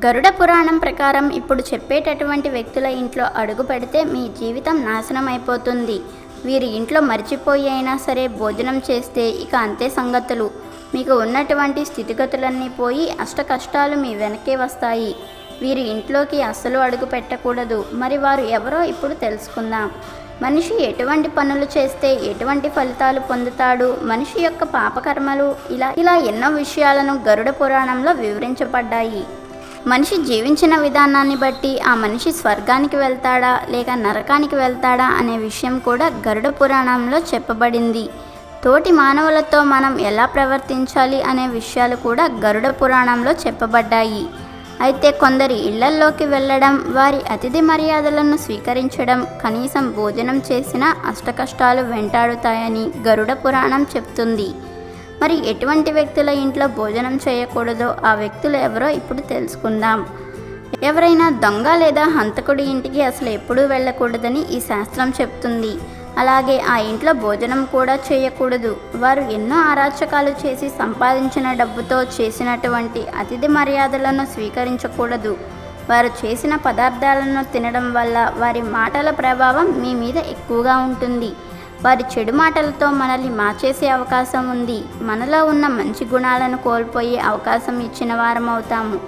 గరుడ పురాణం ప్రకారం ఇప్పుడు చెప్పేటటువంటి వ్యక్తుల ఇంట్లో అడుగు పెడితే మీ జీవితం నాశనం అయిపోతుంది వీరి ఇంట్లో మర్చిపోయి అయినా సరే భోజనం చేస్తే ఇక అంతే సంగతులు. మీకు ఉన్నటువంటి స్థితిగతులన్నీ పోయి అష్ట కష్టాలు మీ వెనకే వస్తాయి. వీరి ఇంట్లోకి అస్సలు అడుగు పెట్టకూడదు. మరి వారు ఎవరో ఇప్పుడు తెలుసుకుందాం. మనిషి ఎటువంటి పనులు చేస్తే ఎటువంటి ఫలితాలు పొందుతాడు? మనిషి యొక్క పాపకర్మలు ఇలా ఇలా ఎన్నో విషయాలను గరుడ పురాణంలో వివరించబడ్డాయి. మనిషి జీవించిన విధానాన్ని బట్టి ఆ మనిషి స్వర్గానికి వెళ్తాడా లేక నరకానికి వెళ్తాడా అనే విషయం కూడా గరుడ పురాణంలో చెప్పబడింది. తోటి మానవులతో మనం ఎలా ప్రవర్తించాలి అనే విషయాలు కూడా గరుడ పురాణంలో చెప్పబడ్డాయి. అయితే కొందరి ఇళ్ళల్లోకి వెళ్ళడం వారి అతిథి మర్యాదలను స్వీకరించడం కనీసం భోజనం చేసిన అష్టకష్టాలు వెంటాడుతాయని గరుడ పురాణం చెప్తుంది. మరి ఎటువంటి వ్యక్తుల ఇంట్లో భోజనం చేయకూడదో ఆ వ్యక్తులు ఎవరో ఇప్పుడు తెలుసుకుందాం. ఎవరైనా దొంగ లేదా హంతకుడి ఇంటికి అసలు ఎప్పుడూ వెళ్ళకూడదని ఈ శాస్త్రం చెప్తుంది. అలాగే ఆ ఇంట్లో భోజనం కూడా చేయకూడదు. వారు ఎన్నో ఆరాచకాలు చేసి సంపాదించిన డబ్బుతో చేసినటువంటి అతిథి మర్యాదలను స్వీకరించకూడదు. వారు చేసిన పదార్థాలను తినడం వల్ల వారి మాటల ప్రభావం మీ మీద ఎక్కువగా ఉంటుంది. వారి చెడు మాటలతో మనల్ని మార్చేసే అవకాశం ఉంది. మనలో ఉన్న మంచి గుణాలను కోల్పోయే అవకాశం ఇచ్చిన వారం అవుతాము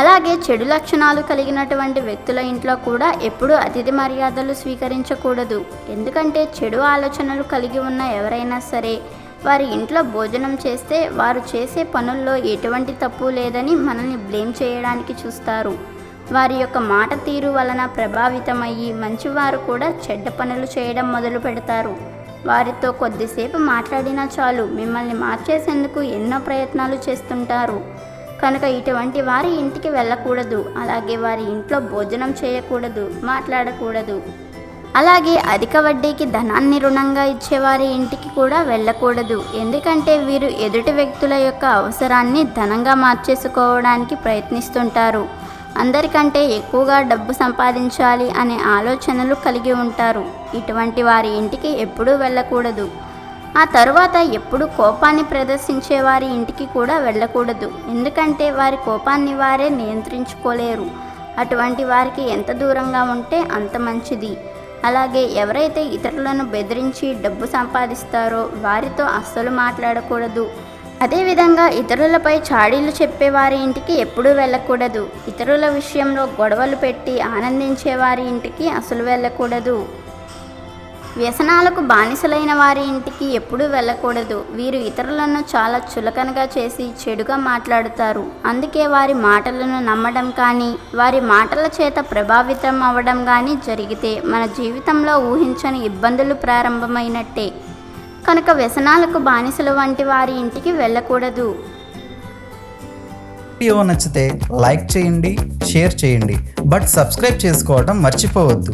అలాగే చెడు లక్షణాలు కలిగినటువంటి వ్యక్తుల ఇంట్లో కూడా ఎప్పుడూ అతిథి మర్యాదలు స్వీకరించకూడదు. ఎందుకంటే చెడు ఆలోచనలు కలిగి ఉన్న ఎవరైనా సరే వారి ఇంట్లో భోజనం చేస్తే వారు చేసే పనుల్లో ఎటువంటి తప్పు లేదని మనల్ని బ్లేమ్ చేయడానికి చూస్తారు. వారి యొక్క మాట తీరు వలన ప్రభావితమయ్యి మంచివారు కూడా చెడ్డ పనులు చేయడం మొదలు పెడతారు. వారితో కొద్దిసేపు మాట్లాడినా చాలు మిమ్మల్ని మార్చేసేందుకు ఎన్నో ప్రయత్నాలు చేస్తుంటారు. కనుక ఇటువంటి వారి ఇంటికి వెళ్ళకూడదు అలాగే వారి ఇంట్లో భోజనం చేయకూడదు మాట్లాడకూడదు. అలాగే అధిక వడ్డీకి ధనాన్ని రుణంగా ఇచ్చేవారి ఇంటికి కూడా వెళ్ళకూడదు. ఎందుకంటే వీరు ఎదుటి వ్యక్తుల యొక్క అవసరాన్ని ధనంగా మార్చేసుకోవడానికి ప్రయత్నిస్తుంటారు. అందరికంటే ఎక్కువగా డబ్బు సంపాదించాలి అనే ఆలోచనలు కలిగి ఉంటారు. ఇటువంటి వారి ఇంటికి ఎప్పుడూ వెళ్ళకూడదు. ఆ తరువాత ఎప్పుడు కోపాన్ని ప్రదర్శించే వారి ఇంటికి కూడా వెళ్ళకూడదు. ఎందుకంటే వారి కోపాన్ని వారే నియంత్రించుకోలేరు. అటువంటి వారికి ఎంత దూరంగా ఉంటే అంత మంచిది. అలాగే ఎవరైతే ఇతరులను బెదిరించి డబ్బు సంపాదిస్తారో వారితో అస్సలు మాట్లాడకూడదు. అదేవిధంగా ఇతరులపై చాడీలు చెప్పేవారి ఇంటికి ఎప్పుడూ వెళ్ళకూడదు. ఇతరుల విషయంలో గొడవలు పెట్టి ఆనందించే వారి ఇంటికి అసలు వెళ్ళకూడదు. వ్యసనాలకు బానిసలైన వారి ఇంటికి ఎప్పుడూ వెళ్ళకూడదు. వీరు ఇతరులను చాలా చులకనగా చేసి చెడుగా మాట్లాడుతారు. అందుకే వారి మాటలను నమ్మడం కానీ వారి మాటల చేత ప్రభావితం అవ్వడం కానీ జరిగితే మన జీవితంలో ఊహించని ఇబ్బందులు ప్రారంభమైనట్టే. కనుక వ్యసనాలకు బానిసలు వంటి వారి ఇంటికి వెళ్ళకూడదు. వీడియో నచ్చితే లైక్ చేయండి షేర్ చేయండి బట్ సబ్స్క్రైబ్ చేసుకోవడం మర్చిపోవద్దు.